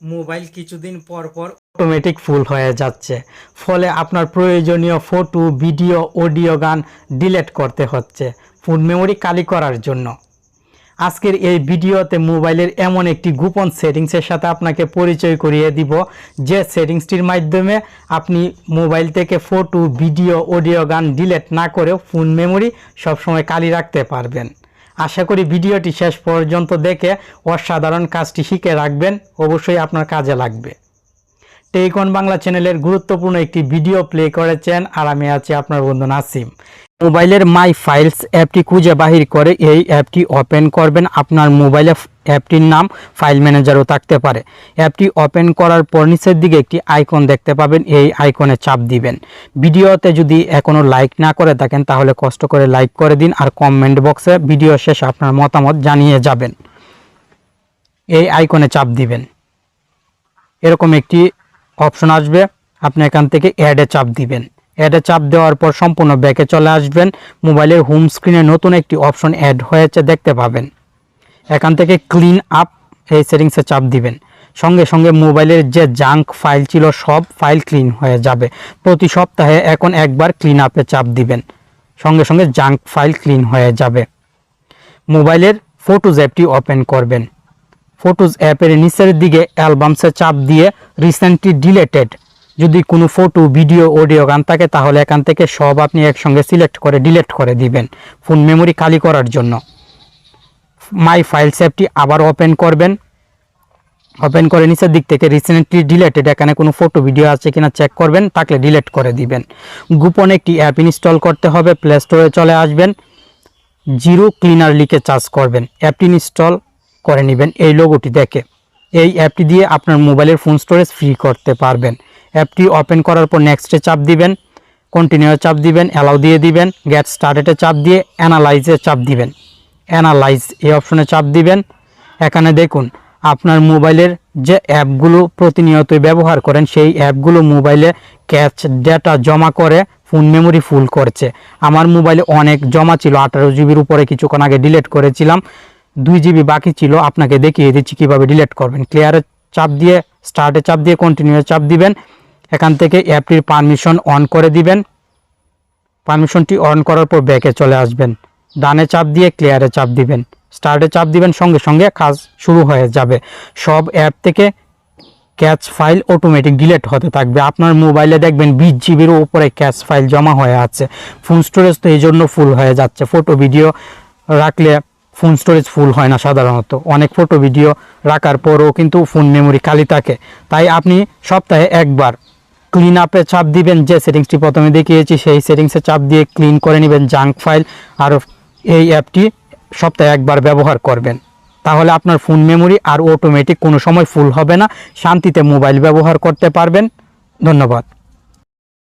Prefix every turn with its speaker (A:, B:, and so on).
A: Mobile কিছুদিন পর পর অটোমেটিক ফুল হয়ে যাচ্ছে। ফলে আপনার প্রয়োজনীয় ফটো ভিডিও অডিও গান ডিলেট করতে হচ্ছে। ফুল মেমোরি কালি করার জন্য। আজকের এই ভিডিওতে মোবাইলের এমন একটি গোপন সেটিংসের সাথে আপনাকে পরিচয় করিয়ে দিব। যে সেটিংসটির মাধ্যমে আপনি মোবাইল থেকে ফটো ভিডিও অডিও গান ডিলেট না করেও ফোন মেমোরি সবসময় কালি রাখতে পারবেন। আশা করি ভিডিওটি শেষ পর্যন্ত দেখে অসাধারণ কাজটি শিখে রাখবেন। অবশ্যই আপনার কাজে লাগবে। টেকন বাংলা চ্যানেলের গুরুত্বপূর্ণ একটি ভিডিও প্লে করেছেন আর আমি আছি আপনার বন্ধু নাসিম। মোবাইলের মাই ফাইলস অ্যাপটি খুঁজে বাহির করে এই অ্যাপটি ওপেন করবেন। আপনার মোবাইলে অ্যাপটির নাম ফাইল ম্যানেজারও থাকতে পারে। অ্যাপটি ওপেন করার পর নিচের দিকে একটি আইকন দেখতে পাবেন। এই আইকনে চাপ দিবেন। ভিডিওতে যদি এখনও লাইক না করে থাকেন, তাহলে কষ্ট করে লাইক করে দিন আর কমেন্ট বক্সে ভিডিও শেষে আপনার মতামত জানিয়ে যাবেন। এই আইকনে চাপ দিবেন। এরকম একটি অপশন আসবে। আপনি এখান থেকে অ্যাডে চাপ দিবেন। অ্যাডে চাপ দেওয়ার পর সম্পূর্ণ ব্যাকে চলে আসবেন। মোবাইলের হোম স্ক্রিনে নতুন একটি অপশন অ্যাড হয়েছে, দেখতে পাবেন। এখান থেকে ক্লিন আপ এই সেটিংসে চাপ দিবেন। সঙ্গে সঙ্গে মোবাইলের যে জাঙ্ক ফাইল ছিল, সব ফাইল ক্লিন হয়ে যাবে। প্রতি সপ্তাহে এখন একবার ক্লিন আপে চাপ দিবেন। সঙ্গে সঙ্গে জাঙ্ক ফাইল ক্লিন হয়ে যাবে। মোবাইলের ফটোজ অ্যাপটি ওপেন করবেন। ফটোজ অ্যাপের নিচের দিকে অ্যালবামসে চাপ দিয়ে রিসেন্টলি ডিলেটেড যদি কোনো ফটো ভিডিও অডিও গান থাকে, তাহলে এখান থেকে সব আপনি একসঙ্গে সিলেক্ট করে ডিলিট করে দিবেন ফোন মেমোরি খালি করার জন্য। মাই ফাইল অ্যাপটি আবার ওপেন করবেন। ওপেন করে নিচের দিক থেকে রিসেন্টলি ডিলেটেড এখানে কোনো ফটো ভিডিও আছে কিনা চেক করবেন, থাকলে ডিলেট করে দিবেন। গোপন একটি অ্যাপ ইনস্টল করতে হবে প্লে স্টোরে চলে আসবেন। জিরো ক্লিনার লিখে চার্জ করবেন। অ্যাপটি ইনস্টল করে নেবেন এই লোগোটি দেখে। এই অ্যাপটি দিয়ে আপনার মোবাইলের ফোন স্টোরেজ ফ্রি করতে পারবেন। অ্যাপটি ওপেন করার পর নেক্সটে চাপ দিবেন কন্টিনিউ চাপ দিবেন অ্যালাউ দিয়ে দিবেন গেট স্টার্টেডে চাপ দিয়ে অ্যানালাইজে চাপ দিবেন। অ্যানালাইজ এই অপশনে চাপ দিবেন। এখানে দেখুন, আপনার মোবাইলের যে অ্যাপগুলো প্রতিনিয়তই ব্যবহার করেন, সেই অ্যাপগুলো মোবাইলে ক্যাচ ডেটা জমা করে ফোন মেমোরি ফুল করছে। আমার মোবাইলে অনেক জমা ছিল, আঠারো জিবির উপরে কিছুক্ষণ আগে ডিলিট করেছিলাম। দুই জিবি বাকি ছিল, আপনাকে দেখিয়ে দিচ্ছি কীভাবে ডিলেট করবেন। ক্লিয়ারে চাপ দিয়ে স্টার্টে চাপ দিয়ে কন্টিনিউ চাপ দিবেন। এখান থেকে অ্যাপটির পারমিশন অন করে দিবেন। পারমিশনটি অন করার পর ব্যাকে চলে আসবেন। ডানে চাপ দিয়ে ক্লিয়ারে চাপ দিবেন। স্টার্টে চাপ দিবেন, সঙ্গে সঙ্গে কাজ শুরু হয়ে যাবে। সব অ্যাপ থেকে ক্যাচ ফাইল অটোমেটিক ডিলেট হতে থাকবে। আপনার মোবাইলে দেখবেন বিশ জিবির উপরে ক্যাচ ফাইল জমা হয়ে আছে। ফোন স্টোরেজ তো এই জন্য ফুল হয়ে যাচ্ছে। ফটো ভিডিও রাখলে ফোন স্টোরেজ ফুল হয় না সাধারণত। অনেক ফটো ভিডিও রাখার পরও কিন্তু ফোন মেমোরি খালি থাকে। তাই আপনি সপ্তাহে একবার ক্লিন আপে চাপ দিবেন, যে সেটিংসটি প্রথমে দেখিয়েছি, সেই সেটিংসে চাপ দিয়ে ক্লিন করে নেবেন জাঙ্ক ফাইল আর এই অ্যাপটি সপ্তাহে একবার ব্যবহার করবেন। তাহলে আপনার ফোন মেমোরি আর অটোমেটিক কোনো সময় ফুল হবে না, শান্তিতে মোবাইল ব্যবহার করতে পারবেন। ধন্যবাদ।